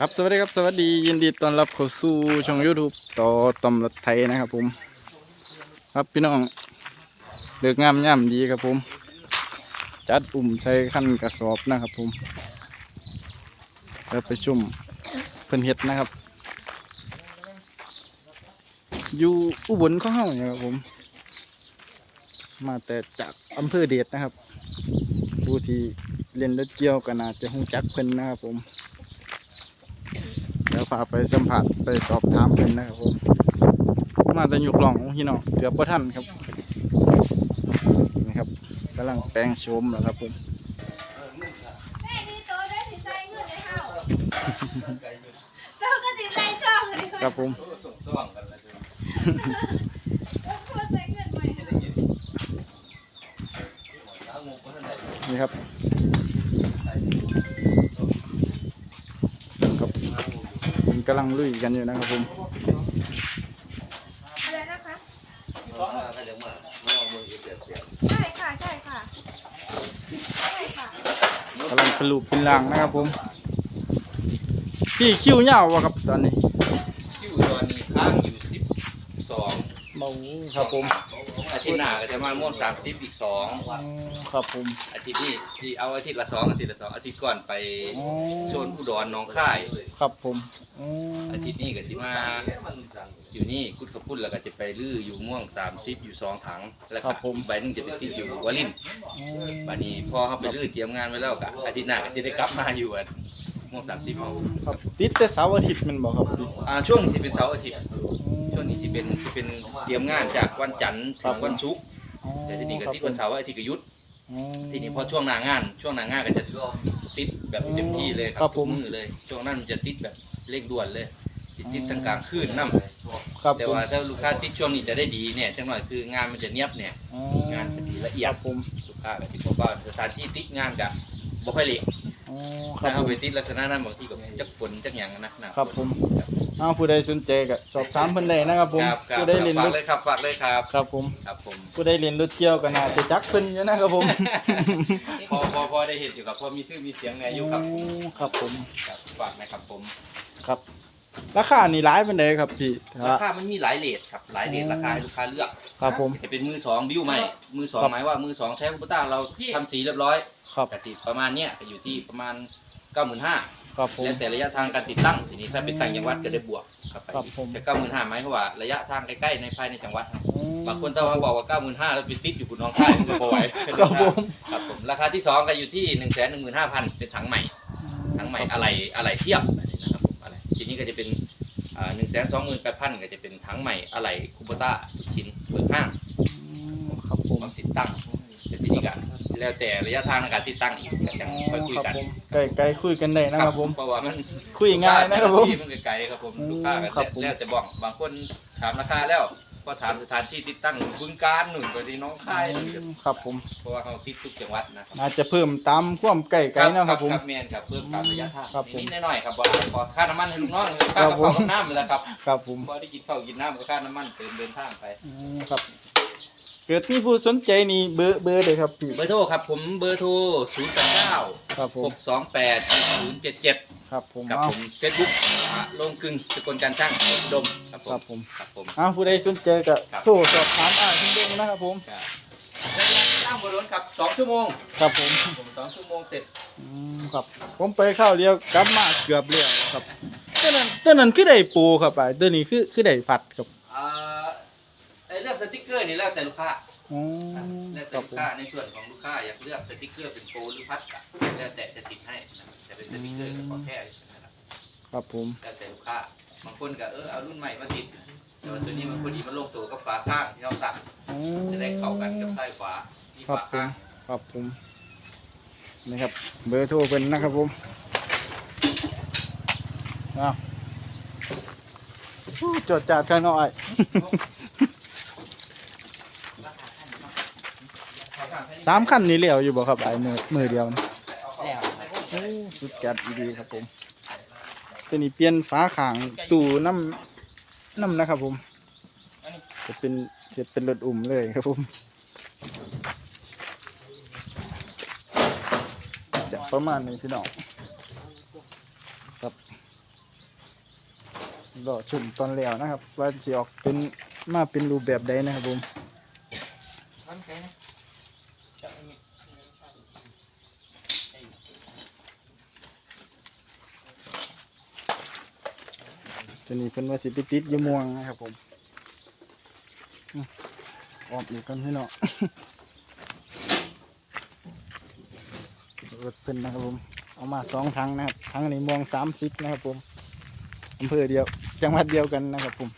ครับสวัสดีครับสวัสดียินดีต้อนรับเข้าสู่ช่อง YouTube ต่อตำรวจไทยนะครับผม ครับพี่น้องเลือกงามย่ำดีครับผม จัดอุ่มใส่ขั้นกระสอบนะครับผมแล้วไปชุ่มเพิ่นเฮ็ดนะครับ อยู่อุบลของเฮาเนี่ยครับผม มาแต่จากอำเภอเดชนะครับผู้ที่เล่นรถเกี่ยวก็น่าจะหูจักเพิ่นนะครับผม เดี๋ยวพาไปสัมผัสไปสอบถามเพิ่นนะครับผมมาแต่หยุกหล่องพี่น้องเกือบบ่ทันครับนี่ครับกำลังแปลงโฉมแล้วครับผมแม่นี่โตได้สิใจเงินในเฮาเจ้าก็สิใจจ้องเลยครับผมควรใจเงินใหม่นี่ครับครับผม กำลังลุยกันอยู่นะครับผมอะไรนะคะใช่ค่ะใช่ค่ะใช่ค่ะกำลังเป็นรูปเป็นร่างนะครับผมพี่คิ้วยาววะครับตอนนี้คิวตอนนี้ค้างอยู่สิบสองเบาครับผม อาทิตย์หน้าก็จะมาม่วนสามสิบอีกสองอ๋อครับผมอาทิตย์นี้ที่เอาอาทิตย์ละสองอาทิตย์ละสองอาทิตย์ก่อนไปอ๋อโซนอุดรหนองค่าย ครับผมอ๋ออาทิตย์นี้ก็จะมาอยู่นี่กุดกระพุ่นแล้วก็จะไปลื้ออยู่ม่วงสามสิบอยู่สองถังแล้วก็อีกใบหนึงจะไปติดอยู่วาลินอ๋อบัดนี้พอเขาไปลื้อเตรียมงานไว้แล้วก็อาทิตย์หน้าก็จะได้กลับมาอยู่อันม่วงสามสิบเอาครับติดแต่เสาร์อาทิตย์แมันบอกครับพี่อ่าช่วงนี้จะเป็นเสาร์อาทิตย์ช่วงนี้จะ เป็นจะเป็นเตรียมงานจากวันจันทร์ถึงวันศุกร์อ๋อแต่ทีนี้ก็ติดวันเสาร์อาทิตย์ก็หยุดอ๋อทีนี้พอช่วงหน้างาน ช่วงหน้างานก็จะติดแบบเต็มที่เลยคครัรับบผมทุกมือเลย ช่วงนั้นมันจะติดแบบเร่งด่วนเลยติดติดทั้งกลางคืนน้ครับำแต่ผมว่าถ้าลูกค้าติดช่วงนี้จะได้ดีเนี่ยจังหน่อยคืองานมันจะเนียบเนี่ย อ๋องานจะดีละเอียคดรับผมลูกค้าก็ที่บอกว่าสถานที่ติดงานกับบ่ค่อยเละอ๋อคถ้ารับผเอาม ไปติดลักษณะนั้นบางทีก็จักฝนจักหยังนะนะครับผม อ้าวผู้ใดสนใจก็สอบถามเพิ่นได้นะครับผมครับครับผู้ใดเรียนฝารกถเลยครับฝากเลยครับ ครับผม ครับผม ผู้ใดเรียนรถเกี่ยวก็น่าจะจักเพิ่นอยู่นะครับผม พอพอพอได้เห็นอยู่ครับพอมีชื่อมีเสียงในอายุครับผมอ๋อครับผมครับฝากนะครับผม ครับ ราคานี่หลายปานใดครับพี่ราคามันมีหลายเลทครับ หลายเลทอ๋อราคาให้ลูกค้าเลือก ครับผม จะเป็นมือสองบิวใหม่มือสองครับ หมายว่ามือสองแท้คูปต้าเราทำสีเรียบร้อยครับ กติประมาณเนี้ยจะอยู่ที่ประมาณเก้าหมื่นห้า ครับผม แล้วแต่ระยะทางการติดตั้งทีนี้ถ้าเป็นต่างจังหวัดก็ได้บวกครับไปครับผม แต่เก้าหมื่นห้าหมายความว่าระยะทางใกล้ๆในภายในจังหวัดอืมบางคนถ้ามาบอกว่าเก้าหมื่นห้าแล้วไปติดอยู่คุณน้องค่ายมันก็พอไหวครับผมครับผมราคาที่สองก็อยู่ที่หนึ่งแสนหนึ่งหมื่นห้าพันเป็นถังใหม่ ทั้งใหม่อะไรอะไรเทียบนะครับผมอะไรทีนี้ก็จะเป็นหนึ่งแสนสองหมื่นแปดพันก็จะเป็นทั้งใหม่อะไรคูปต้าทุกชิ้นเปิดห้างอืมครับผมความติดตั้งแต่ทีนี้ก็ แล้วแต่ระยะทางในการติดตั้งอีกก็ยังค่อยคุยครับกันผมไกลไกลคุยกันได้นะครับผม เพราะว่ามันคุยง่ายนะครับผม ที่มันไกลๆครับผมอืมลูกค้าก็ครับผม แล้วจะบอกบางคนถามราคาแล้วก็ถามสถานที่ติดตั้งบึงการหนุนไปที่น้องค่ายหนึ่งครับผม เพราะว่าเขาติดทุกจังหวัดนะครับอาจจะเพิ่มตามความไกลไกลนะครับผม ครับแมนครับเพิ่มตามระยะทางครับผมนิดๆหน่อยๆครับว่าขอค่าน้ำมันให้ลูกน้องครัค่าบกระผมเป๋ากับน้ำเลยแหละครับครับผมพอได้กินข้าวกินน้ำก็ค่าน้ำมันเติมเดินทางไป อืมครับ เกิดมีผู้สนใจนี่เบอร์เบอร์เลยครับพี่ เบอร์โทรครับ ผมเบอร์โทร0 8 9ครับผม 6 2 8 0 7 7 ครับผมกับเอาผมเฟซบุ๊กลงกึ่งสกลการช่างอุดมครับผครัมบผมครับผม เอาผู้ใดสนใจก็ครับ โทรสอบถามอ่านคุณเด้งนะครับผม ครับระยะทางบนรถครับ2ชั่วโมงครับผมผม2ชั่วโมงเสร็จ อืมครับ ผมไปข้าวเดียวกลับมาเกือบเรียวครับตัวนั้นตัวนั้นคือได้ปูครับไอ้ตัวนี้คือคือได้ผัดครับ อ่าไอ้เรื่องสติ๊กเกอร์นี่แล้วแต่ลูกค้าอ๋อแล้วคแต่รับลูผกมค้าในส่วนของลูกค้าอยากเลือกสติ๊กเกอร์เป็นโปรหรือพัดก็แล้วแต่จะติดให้นะครับจะเป็นสติ๊กเกอร์กับของแท้นะครับครับผมแล้วแต่ลูกค้าบางคนก็เออเอารุ่นใหม่มาติดแต่ว่าตัวนี้มันพอดีมันลงตัวกับฝาข้างที่เราสั่งอ๋อจะได้เข้ากันกับใต้ฝาที่ครับฝาผมข้างครับผมนี่ครับเบอร์โทรเป็นนะครับผมเอาอู้จดจัดกันหน่อย สามขั้นนี้เลียวอยู่บ่ครับไอ้มือมือเดียวนะโอ้สุดจัดดีครับผม ตัวนี้เปลี่ยนฝาขางตู้น้ำน้ำนะครับผมจะเป็นจะเป็นรถอุ่มเลยครับผมจะประมาณนี้พี่น้องครับรอชมตอนแล้วนะครับ ว่าสิออกเป็นมาเป็นรูปแบบใดนะครับผม ตัวนี้เพิ่นว่าสิไปติดยม่วงนะครับผมอืมออกอีกกันให้เนาะรถเพิ่นนะครับผมเอามาสองถังนะครับถังนี้ม่วงสามสิบนะครับผมอำเภอเดียว จังหวัดเดียวกันนะครับผม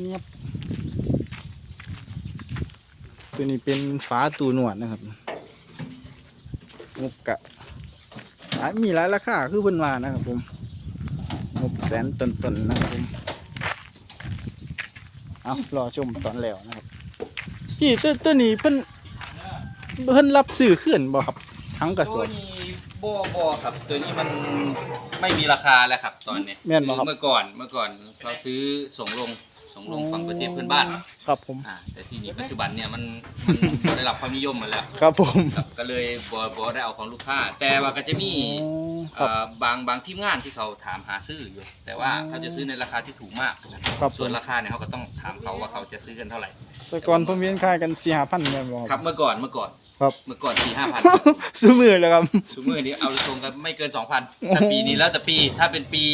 เงียบตัวนี้เป็นฝาตูหนวดนะครับงบกะหลายมีหลายราคาคือเพิ่นว่านะครับผม งบแสนต้นๆนะครับผมเอารอชมตอนแล้วนะครับพี่ตัวตัวนี้เพิ่นเพิ่นรับซื้อขึ้นบ่ครับ ทั้งกระสตัวอบนี้โบโบครับตัวนี้มันไม่มีราคาแล้วครับ ตอนนี้แม่นบ่ครับ เมื่อก่อนเมื่อก่อนเราซื้อส่งลง ส่งลงฝั่งประเทศเพื่อนบ้านครับผมอ่าแต่ที่นี่ปัจจุบันเนี่ยมันมันบ่ได้รับความนิยมมาแล้วครับผมครับก็เลยบอบอได้เอาของลูกค้า แต่ว่าก็จะมีอ๋อครับเอ่อบางบางทีมงานที่เขาถามหาซื้ออยู่ แต่ว่าอ๋อเขาจะซื้อในราคาที่ถูกมากนะครับผมส่วนราคาเนี่ยเขาก็ต้องถามเขาว่าเขาจะซื้อกันเท่าไหร่แต่ก่อนผมเรียนค่ายกันสี่ห้าพันแม่นบ่ครับเมื่อก่อนเมื่อก่อนครับเมื่อก่อนสี่ห้าพันซื้อมือเลยครับสมมือนี้เอาตรงกันไม่เกิน2,000ถ้าปีนี้แล้วแต่ปีถ้าเป็นปี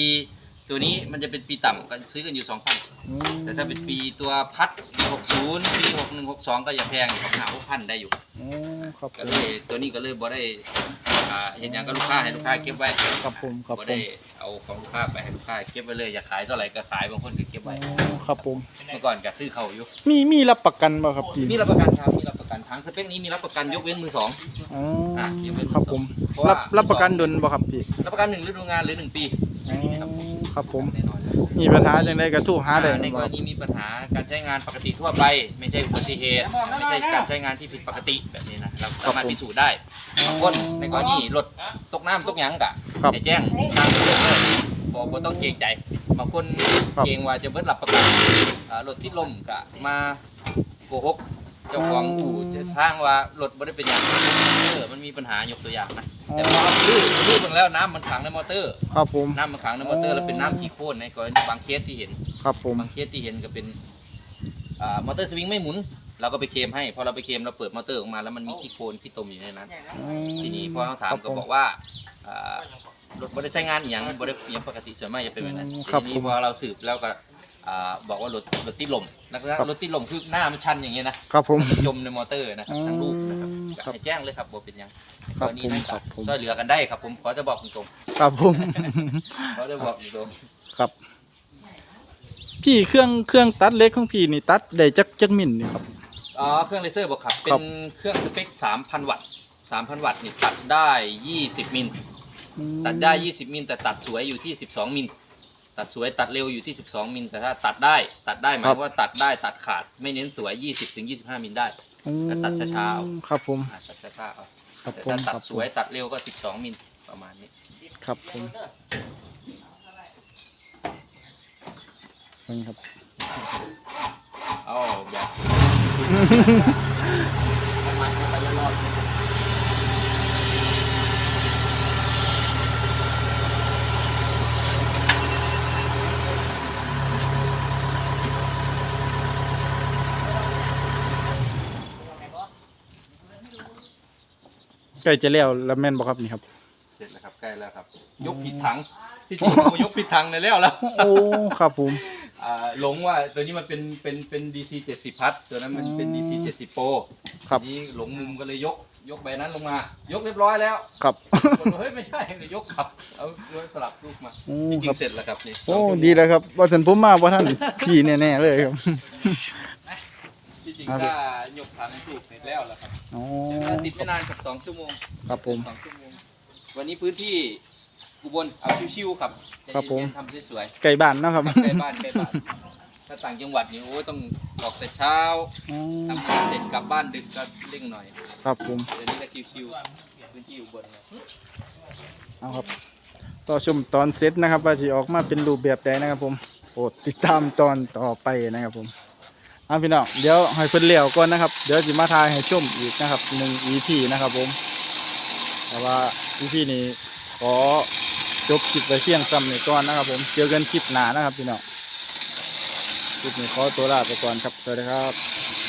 ตัวนี้มันจะเป็นปีต่ำก็ซื้อกันอยู่2,000อืมแต่ถ้าเป็นปีตัวพัดปี60ปี61 62ก็ยังแพงอยู่ครับหา6,000ได้อยู่อ๋อครับผก็ม เลยตัวนี้ก็เลยบ่ได้อ่าเห็นอย่างก็ลูกค้าให้ลูกค้าเก็บไว้ครับผมครับบ่ผได้มเอาของลูกค้าไปให้ลูกค้าเก็บไว้เลยอยากขายเท่าไหร่ก็ขายบางคนก็เก็บอ๋ไว้อครับผม เมื่อก่อนก็ซื้อเขาอยู่มีมีรับประกันบ่ครับพี่มีรับประกันครับมีรับประกันทั้งสเปคนี้มีรับประกันยกเว้นมือสอง อ๋ออะยังเป็นครับผม เพราะว่า รับรับประกันดนบ่ครับพี่รับประกันหนึ่งฤดูงานหรือหนึ่งปี อ๋อ ครับผม แน่นอนมีปัญหาจังไดก็โทรหาได้อ่าในบ่กครรับณีมีปัญหาการใช้งานปกติทั่วไป ไม่ใช่อุบัติเหตุไม่ใช่การใช้งานที่ผิดปกติแบบนี้นะเราสามารถพิสูจน์ได้บางคนในกรณีรถตกน้ำตกหยังกะครับให้แจ้งทางเรื่องเลยบอกบ่ต้องเกรงใจบางคนครับเกรงว่าจะเบิดหลับประกันอ่ารถที่ล่มกะมาโกหกเจ้าของอู่จะสร้างว่ารถไม่ได้เป็นอย่างเออมันมีปัญหายกตัวอย่างนะ แต่พอเราลื้อลื้อเบิ่งแล้วน้ำมันขังในมอเตอร์ ครับผม น้ำมันขังในมอเตอร์แล้วเป็นน้ำขี้โคลนในกรณีบางเคสที่เห็น ครับผม บางเคสที่เห็นก็เป็นอ่ามอเตอร์สวิงไม่หมุน เราก็ไปเคลมให้ พอเราไปเคลมเราเปิดมอเตอร์ออกมาแล้วมันมีขี้โคลนขี้ตมอยู่ในนั้นอืมทีนี้พอเราถามครับก็ผมบอกว่าอ่ารถบริใช้งานอหย่างบริอหย่างปกติส่วนมากจะเป็นแบบนั้นอืมครับทีนี้ผม พอเราสืบแล้วก็ อ่าบอกว่ารถรถติดลมแล้วก็ครับ รถติดลมคือหน้ามันชันอย่างเงี้ยนะครับผม จมในมอเตอร์นะครับทั้งลูกนะครับอืมก็ครับให้แจ้งเลยครับบอกเป็นหยังครับตอนนี้ผมได้ครับผม ช่วยเหลือกันได้ครับผมขอจะบอกตรงครับผม ๆขอจะบอกตรงครับ พี่เครื่องเครื่องตัดเล็กของพี่นี่ตัดได้จักจักมิลนี่ครับ ๆอ๋อเครื่องเลเซอร์บอกครับคเป็รับ นเครื่องสเปค 3,000 วัตต์3,000 วัตต์นี่ตัดได้ 20 มิลอืมตัดได้ 20 มิลแต่ตัดสวยอยู่ที่ 12 มิล ตัดสวยตัดเร็วอยู่ที่ 12 มิล แต่ถ้าตัดได้ตัดได้หมายความว่าตัดได้ตัดขาดไม่เน้นสวย 20ถึง25 มิลได้แต่ตัดช้าๆเอาครับผมอะตัดช้าๆเอาครับแต่ผมถ้าตัดครับสวยตัดเร็วก็ 12 มิลประมาณนี้ครับผมนี่ครับ เอาแบบประมาณนี้ไปแล้วรอด ใกล้จะแล้วแล้วแม่นบ่ครับนี่ครับ เสร็จแล้วครับใกล้แล้วครับ ยกผิดถังที่จริงผมยกผิดถังในแล้วแล้วโอ้ครับผม อ่าหลงว่าตัวนี้มันเป็นเป็นเป็น DC 70พัทตัวนั้นมันเป็น DC 70 Pro ครับนี่หลงมุมก็เลยยก ยกใบนั้นลงมา ยกเรียบร้อยแล้วครับ คนบอกเฮ้ยไม่ใช่เลยยกขับเอาเอาสลับลูกมาโอ้จริครังบๆเสร็จแล้วครับนี่โอ้ดีแล้วครับว่าสันผมมาว่าท่านพี่แน่ๆเลยครับ ที่จริงครับถ้ายกถังถูกเสร็จแล้วแล้วครับอ๋อใช้เวลาติดไม่นานกับสองชั่วโมงครับผม สองชั่วโมงวันนี้พื้นที่อุบลเอาชิวๆครับครับผม ใจเย็นๆทำสวยไก่บ้านเนาะครับๆใกล้บ้านใกล้บ้านถ้าต่างจังหวัดนี่โอ้ยต้องออกแต่เช้าอ๋อทำงานเสร็จกลับบ้านดึกก็เร่งหน่อยครับผม เดี๋ยวนี้ก็ชิวๆพื้นที่อุบลนะ เอาครับต่อชมตอนเซตนะครับ ว่าจะออกมาเป็นรูปแบบใดนะครับผม โปรดติดตามตอนต่อไปนะครับผมเอาพี่น้องเดี๋ยวให้เพิ่นเลี้ยวก่อนนะครับ เดี๋ยวจะมาทายให้ชมอีกนะครับหนึ่งอีพีนะครับผม แต่ว่าอีพีนี้ขอจบคลิปไปเที่ยงซ้ำนี้ก่อนนะครับ ผมเจอกันคลิปหน้านะครับพี่น้องคลิปนี้ขอตัวลาไปก่อนครับสวัสดีครับ